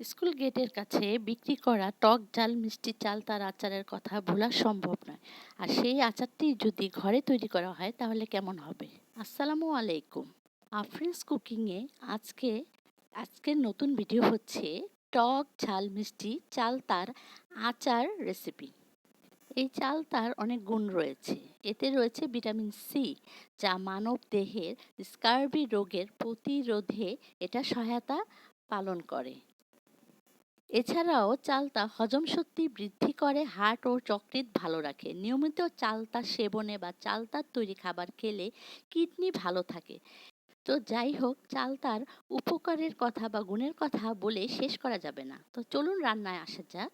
School গেটের কাছে বিক্রি করা টক ঝাল মিষ্টি চাল তার আচারের কথা ভোলা সম্ভব নয়। আর সেই আচারটি যদি ঘরে তৈরি করা হয়, তাহলে কেমন হবে? আসসালামু আলাইকুম। আফরিন্স কুকিংয়ে আজকে আজকের নতুন ভিডিও হচ্ছে টক ঝাল, মিষ্টি চাল তার আচার রেসিপি এই চাল তার অনেক গুণ রয়েছে। এতে রয়েছে ভিটামিন সি যা মানব দেহের স্কার্বি রোগের প্রতিরোধে এটা সহায়তা পালন করে। এছাড়াও চালতা হজম শক্তি বৃদ্ধি করে হার্ট ও যকৃৎ ভালো রাখে। নিয়মিত চালতা সেবনে বা চালতার তৈরি খাবার খেলে কিডনি ভালো থাকে। তো যাই হোক চালতার উপকারের কথা বা গুণের কথা বলে শেষ করা যাবে না। তো চলুন রান্নায় আসা যাক।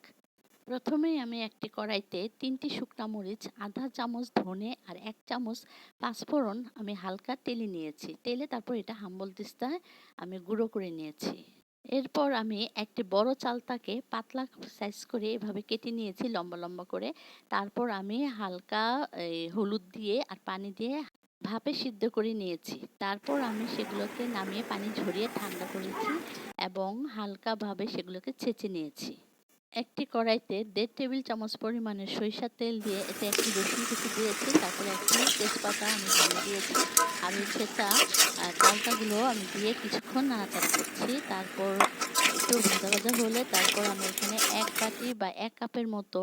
প্রথমেই আমি একটি কড়াইতে তিনটি শুকনা মরিচ, আধা চামচ ধনে আর এক চামচ পাঁচফোড়ন আমি হালকা তেলে নিয়েছি। তেলে তারপর এটা হাম্বল দিস্তায় আমি গুঁড়ো করে নিয়েছি। এরপর আমি একটি বড় চালতাকে পাতলা সাইজ করে এভাবে কেটে নিয়েছি লম্বা লম্বা করে। তারপর আমি হালকা হলুদ দিয়ে আর পানি দিয়ে ভাপে সিদ্ধ করে নিয়েছি। তারপর আমি সেগুলোকে নামিয়ে পানি ঝরিয়ে ঠান্ডা করেছি এবং হালকাভাবে সেগুলোকে ছেঁচে নিয়েছি। একটি কড়াইতে দেড় টেবিল চামচ পরিমাণে সরিষার তেল দিয়ে এতে একটি রসুন কুচি দিয়েছি, তারপরে একটি তেজপাতা আমি দিয়ে দিয়েছি। আমি সেটা কালকাগুলো আমি দিয়ে কিছুক্ষণ নাড়াচাড়া করছি, তারপর একটু ভাজা ভাজা হলে তারপর আমি এখানে এক বাটি বা এক কাপের মতো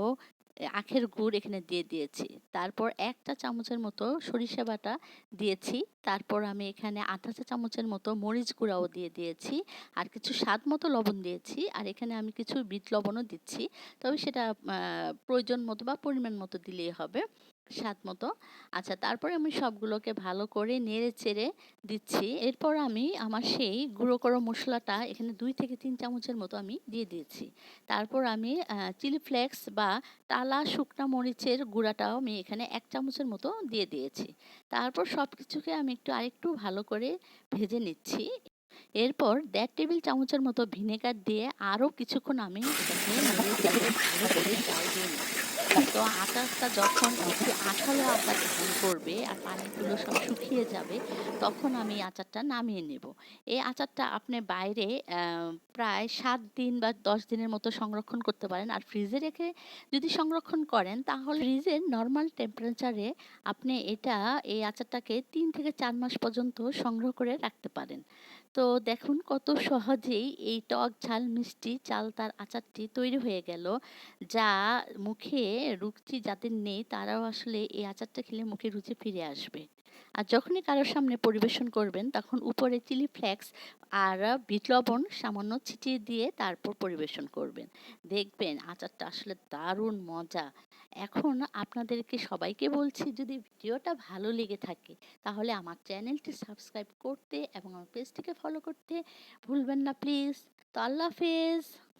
আখের গুড় এখানে দিয়ে দিয়েছি। তারপর একটা চামচের মতো সরিষা বাটা দিয়েছি। তারপর আমি এখানে আধা চা চামচের মতো মরিচ গুঁড়াও দিয়ে দিয়েছি। আর কিছু স্বাদ মতো লবণ দিয়েছি। আর এখানে আমি কিছু বিট লবণও দিচ্ছি। তবে সেটা প্রয়োজন মতো বা পরিমাণ মতো দিলেই হবে। স্বাদ মতো। আচ্ছা তারপরে আমি সবগুলোকে ভালো করে নেড়ে চেড়ে দিচ্ছি। এরপর আমি আমার সেই গুঁড়ো করো মশলাটা এখানে দুই থেকে তিন চামচের মতো আমি দিয়ে দিয়েছি। তারপর আমি চিলি ফ্লেক্স বা টালা শুকনা মরিচের গুঁড়াটাও আমি এখানে এক চামচের মতো দিয়ে দিয়েছি। তারপর সব কিছুকে আমি একটু আরেকটু ভালো করে ভেজে নিচ্ছি। এরপর দেড় টেবিল চামচের মতো ভিনেগার দিয়ে আরও কিছুক্ষণ আমি ভালো করে দিয়ে তো আচারটা যখন একটু আঠালো যখন করবে আর পানিগুলো সব শুকিয়ে যাবে, তখন আমি আচারটা নামিয়ে নেব। এই আচারটা আপনি বাইরে প্রায় সাত দিন বা দশ দিনের মতো সংরক্ষণ করতে পারেন। আর ফ্রিজে রেখে যদি সংরক্ষণ করেন, তাহলে ফ্রিজের নর্মাল টেম্পারেচারে আপনি এটা, এই আচারটাকে তিন থেকে চার মাস পর্যন্ত সংগ্রহ করে রাখতে পারেন। তো দেখুন কত সহজেই এই টক ঝাল মিষ্টি চাল তার আচারটি তৈরি হয়ে গেল, যা মুখে রুচি যাদের নেই, তারাও আসলে এই আচারটা খেলে মুখে রুচি ফিরে আসবে। আর যখনই কারোর সামনে পরিবেশন করবেন, তখন উপরে চিলি ফ্লেক্স আর বিট লবণ সামান্য ছিটিয়ে দিয়ে তারপর পরিবেশন করবেন। দেখবেন আচারটা আসলে দারুণ মজা। এখন আপনাদেরকে সবাইকে বলছি, যদি ভিডিওটা ভালো লেগে থাকে, তাহলে আমার চ্যানেলটি সাবস্ক্রাইব করতে এবং আমার পেজটিকে ফলো করতে ভুলবেন না, প্লিজ। তো আল্লাহ হাফেজ।